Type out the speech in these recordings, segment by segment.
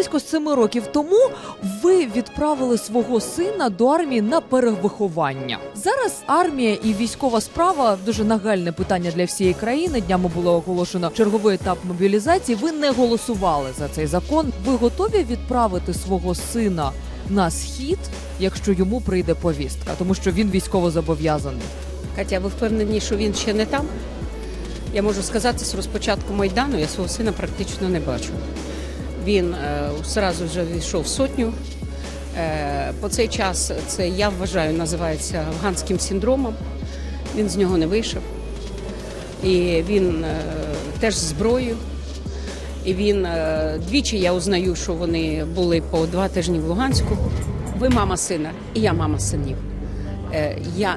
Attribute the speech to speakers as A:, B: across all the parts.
A: близько семи років тому ви відправили свого сина до армії на перевиховання. Зараз армія і військова справа дуже нагальне питання для всієї країни. Днями було оголошено черговий етап мобілізації. Ви не голосували за цей закон. Ви готові відправити свого сина на схід, якщо йому прийде повістка, тому що він військово зобов'язаний.
B: Катя, ви впевнені, що він ще не там? Я можу сказати, з розпочатку Майдану я свого сина практично не бачу. Він е, зразу вже війшов сотню. Е, по цей час це я вважаю називається афганським синдромом. Він з нього не вийшов. І він е, теж зброєю. І він е, двічі я узнаю, що вони були по два тижні в Луганську. Ви мама сина, і я мама синів. Е, Я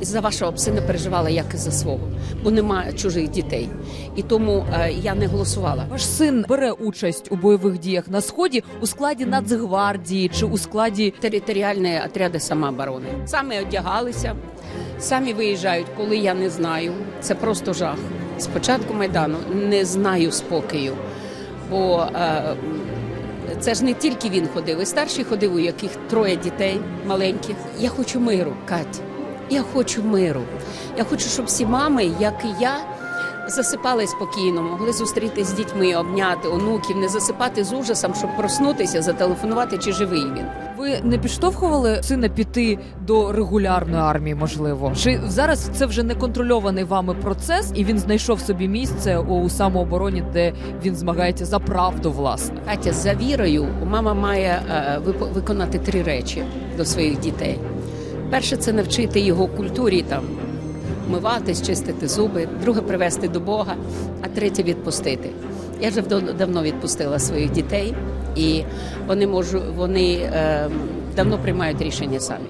B: за вашого сина переживала як і за свого, бо немає чужих дітей. І тому е, я не голосувала.
A: Ваш син бере участь у бойових діях на сході у складі Нацгвардії чи у складі
B: Територіальні отряди самооборони. Самі одягалися, самі виїжджають, коли я не знаю. Це просто жах. З початку майдану не знаю спокою, бо е, це ж не тільки він ходив, і старший ходив, у яких троє дітей маленьких. Я хочу миру, Кать. Я хочу миру. Я хочу, щоб всі мами, як і я, засипали спокійно, могли зустрітися з дітьми, обняти онуків, не засипати з ужасом, щоб проснутися, зателефонувати, чи живий він.
A: ви не підштовхували сина піти до регулярної армії? Можливо, чи зараз це вже не контрольований вами процес, і він знайшов собі місце у самообороні, де він змагається за правду, власне.
B: Катя, за вірою мама має е, виконати три речі до своїх дітей. Перше це навчити його культурі там вмиватись, чистити зуби, друге привести до Бога, а третє відпустити. Я вже давно відпустила своїх дітей, і вони можуть вони е, давно приймають рішення самі.